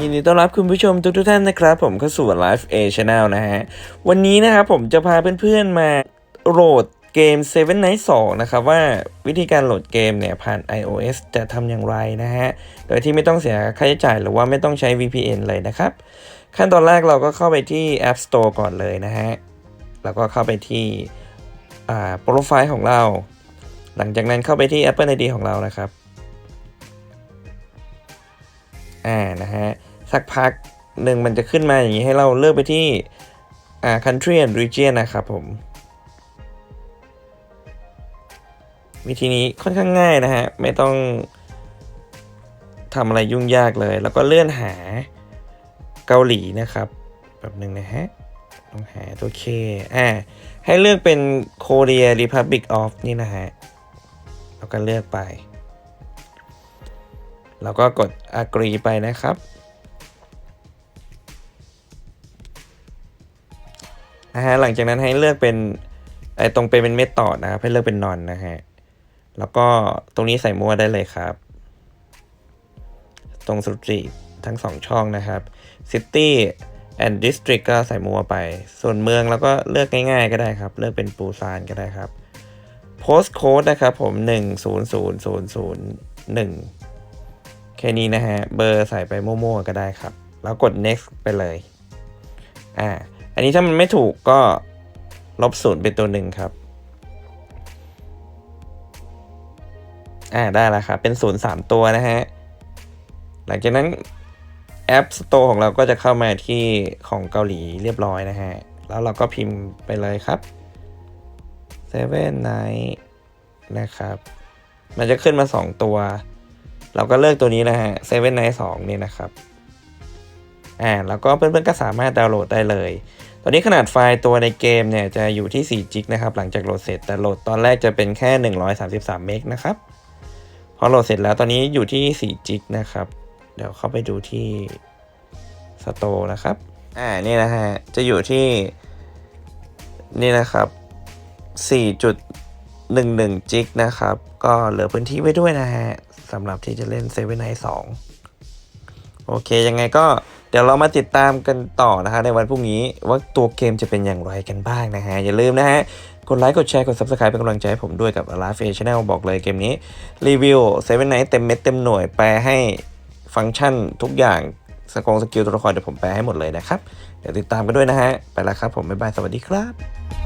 ยินดีต้อนรับคุณผู้ชมทุกทท่านนะครับ ผมเข้าสู่ Live A Channel นะฮะ วันนี้นะครับผมจะพาเพื่อนๆมาโหลดเกม Seven Night 2 นะครับ ว่าวิธีการโหลดเกมเนี่ย ผ่าน iOS จะทำอย่างไรนะฮะ โดยที่ไม่ต้องเสียค่าใช้จ่ายหรือว่าไม่ต้องใช้ VPN เลยนะครับ ขั้นตอนแรกเราก็เข้าไปที่ App Store ก่อนเลยนะฮะ แล้วก็เข้าไปที่อ่าโปรไฟล์ของเรา หลังจากนั้นเข้าไปที่ Apple ID ของเรานะครับอ่านะฮะ สักพักหนึ่งมันจะขึ้นมาอย่างนี้ให้เราเลือกไปที่อ่า country and region นะครับผม วิธีนี้ค่อนข้างง่ายนะฮะ ไม่ต้องทำอะไรยุ่งยากเลย แล้วก็เลื่อนหาเกาหลีนะครับแบบหนึ่งนะฮะต้องหาตัวเคอ่าให้เลือกเป็น Korea Republic of นี่นะฮะแล้วก็เลือกไป แล้วก็กด agree ไปนะครับ นะฮะหลังจากนั้นให้เลือกเป็นไอ้ตรงเป็นเป็นเมธอดนะครับให้เลือกเป็นนอนนะฮะแล้วก็ตรงนี้ใส่มั่วได้เลยครับ ตรงสุจิทั้งสองช่องนะครับ City and District ก็ใส่มั่วไป ส่วนเมืองแล้วก็เลือกง่ายๆก็ได้ครับ เลือกเป็นปูซานก็ได้ครับ Postcode นะครับผม 10001แค่นี้นะฮะ เบอร์ใส่ไปมั่วๆก็ได้ครับ แล้วกด next ไปเลย อ่า อันนี้ถ้ามันไม่ถูกก็ลบศูนย์เป็นตัวหนึ่งครับ อ่าได้แล้วครับ เป็นศูนย์สามตัวนะฮะ หลังจากนั้นแอป Store ของเราก็จะเข้ามาที่ของเกาหลีเรียบร้อยนะฮะ แล้วเราก็พิมพ์ไปเลยครับ Seven Night นะครับ มันจะขึ้นมา 2 ตัว เราก็เลือกตัวนี้นะฮะ Seven Night 2 นี่นะครับ อ่า แล้วก็เพื่อนๆก็สามารถดาวน์โหลดได้เลย ตอนนี้ขนาดไฟล์ตัวในเกมเนี่ยจะอยู่ที่4จิกนะครับหลังจากโหลดเสร็จแต่โหลดตอนแรกจะเป็นแค่ 133 เมกนะครับพอโหลดเสร็จแล้วตอนนี้อยู่ที่4จิกนะครับเดี๋ยวเข้าไปดูที่ Store นะครับอ่านี่นะฮะจะอยู่ที่นี่นะครับ 4.11จิกนะครับ ก็เหลือพื้นที่ไว้ด้วยนะฮะสำหรับที่จะเล่น Seven Night 2 โอเคยังไงก็เดี๋ยวเรามาติดตามกันต่อนะฮะในวันพรุ่งนี้ว่าตัวเกมจะเป็นอย่างไรกันบ้างนะฮะ อย่าลืมนะฮะ กดไลค์กดแชร์กด Subscribe เป็นกำลังใจให้ผมด้วยกับ a l a f a Channel บอกเลยเกมนี้ รีวิว Seven Night เต็มเม็ดเต็มหน่วยแปลให้ฟังก์ชันทุกอย่างสกงสกิลตัวละครเดี๋ยวผมแปลให้หมดเลยนะครับ เดี๋ยวติดตามกันด้วยนะฮะ ไปแล้วครับผม บ๊ายบาย สวัสดีครับ